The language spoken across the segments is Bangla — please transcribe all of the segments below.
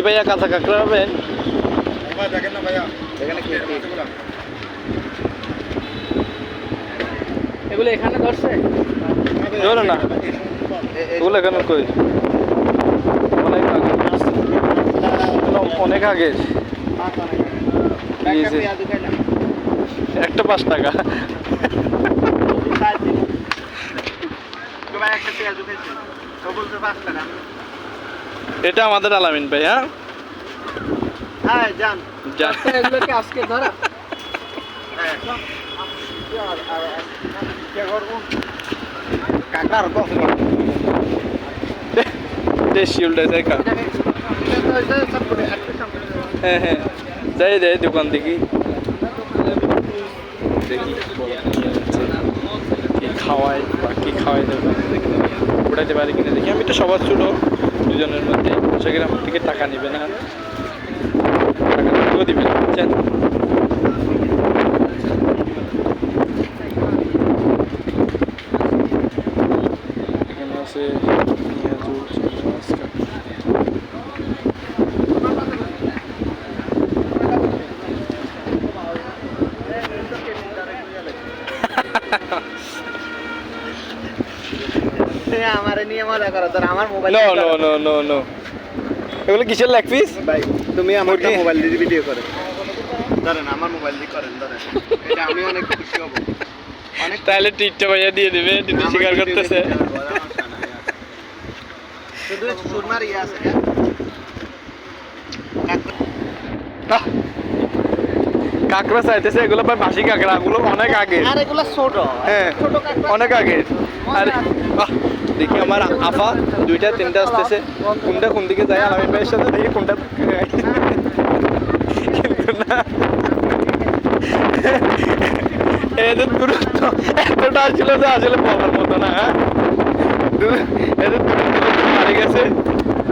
কি ভাইয়া কাঁচা কাঁকড়া হবেন দেখেন না ভাইয়া। এখানে এগুলো। এখানে ধরছে? ধরো না। এখানে কই? অনেক আগে। অনেক আগে। এই যে, একটা পাঁচ টাকা। এটা আমাদের আলামিন ভাই হ্যাঁ? হ্যাঁ যান। যা- এগুলোকে আজকে ধরা। কাকার দেশি হ্যাঁ হ্যাঁ। যাই যাই দোকান দেখি। দেখি কি খাওয়াই বা কি খাওয়াই দেখি। উঠাইতে পারি কিনা দেখি। আমি তো সবার ছোটো। দুজনের মধ্যে সেখানে আমার থেকে টাকা নেবে না। টাকা দিবে না বুঝছেন এখানে আছে পেঁয়াজু চিংড়ি মাছ কাঁকড়া। আমার নিয়ে মজা করো তোর আমার mobile no no no no no এগুলো কিসের লেগ পিস ভাই তুমি আমার মোবাইল দিয়ে ভিডিও করে। ধরেন আমার মোবাইল দিয়ে করেন ধরেন। এটা আমি অনেক খুশি হব। অনেক তাহলে টিটটা ভাইয়া দিয়ে দিবে টিটটা আমার স্বীকার করতেছে। শুধু সুরমার ইয়ে আছে। হ্যাঁ? কাঁকড়া চাইতেছে এগুলো ভাই বাসি কাঁকড়া এগুলো অনেক আগে আর এগুলো ছোট। হ্যাঁ ছোট কাঁকড়া অনেক আগে দেখি আমার আফা, দুইটা, তিনটা আসতেছে। কোনটা কোন দিকে যায়? আমি ভাইয়ের সাথে দেখি কোনটা কিন্তু না। এদের দূরত্ব, এতটা যে আসলে বলার মতো না হ্যাঁ? দূর- এদের দূরত্ব, মারি গেছে।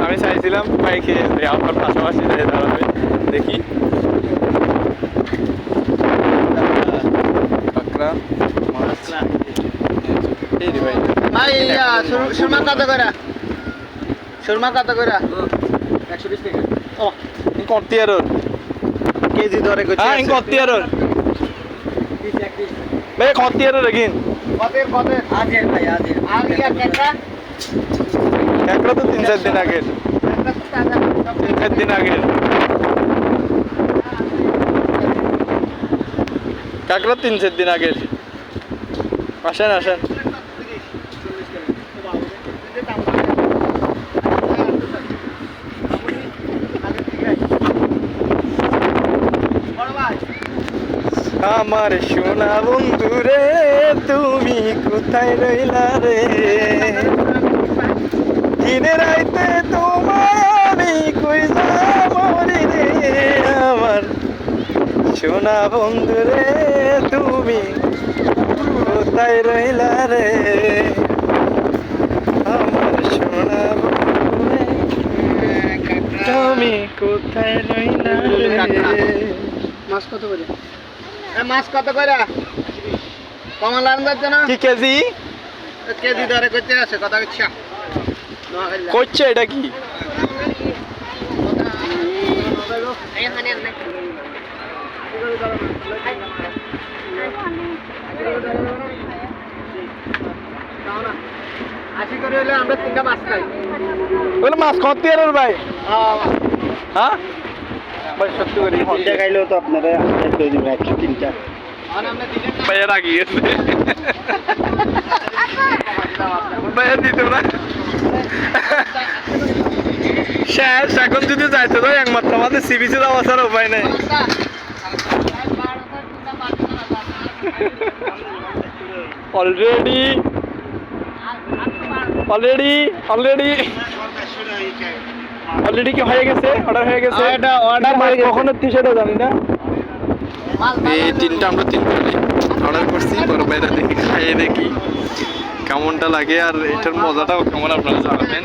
আমি চাইছিলাম বাইকে আমার পাশাপাশি দাঁড়াবে। দেখি কাঁকড়া মাছ এই রে ভাই ভাই সুর- সুরমা কত করে সুরমা কত করে একশো বিশ টাকা। ও। কর্তিয়ারর কেজি ধরে হ্যাঁ কর্তিয়ারর ভাই কর্তিয়ারর কিন কতের কতের আজের ভাই আজের আর ইয়া কাঁকড়া? কাঁকড়া তো তিন চার দিন আগের তিন চার দিন আগের কাঁকড়া তিন চার দিন আগের আসেন আসেন বড় ভাই আমার সোনা বন্ধু রে তুমি কোথায় রইলা রে? দিনে রাইতে তোমার আমি কই যাবরি রে। আমার সোনা বন্ধু রে তুমি কোথায় রইলা রে? আমার সোনা বন্ধু রে তুমি কোথায় রইলা রে? মাছ কত করে? মাছ কত করে? কমলা আনবার জন্য কি কেজি? কেজি ধরে করতে আছে কথা ইচ্ছা করছে এটা কি? আমরা তিনটা মাছ খাই। মাছ খাওয়াতে ভাই। হ্যাঁ? ভাই সত্যি করি তিনটা খাইলেও তো আপনারা করে দিবেন একশো তিনটা। ভাইয়া রাগি গেছে। ভাইয়া দিত না শেষ এখন যদি যাইতে তো একমাত্র আমাদের সিবিসি যাওয়া ছাড়া উপায় নেই। অলরেডি অলরেডি অলরেডি অলরেডি কি হয়ে গেছে? অর্ডার হয়ে গেছে? হ্যাঁ, এটা অর্ডার গেছে। কখন হচ্ছে সেটা জানি না। এই তিনটা আমরা তিনটা অর্ডার করছি পরে বাইরে দেখি খাইয়ে দেখি কেমনটা লাগে। আর এটার মজাটাও কেমন আপনারা জানাবেন।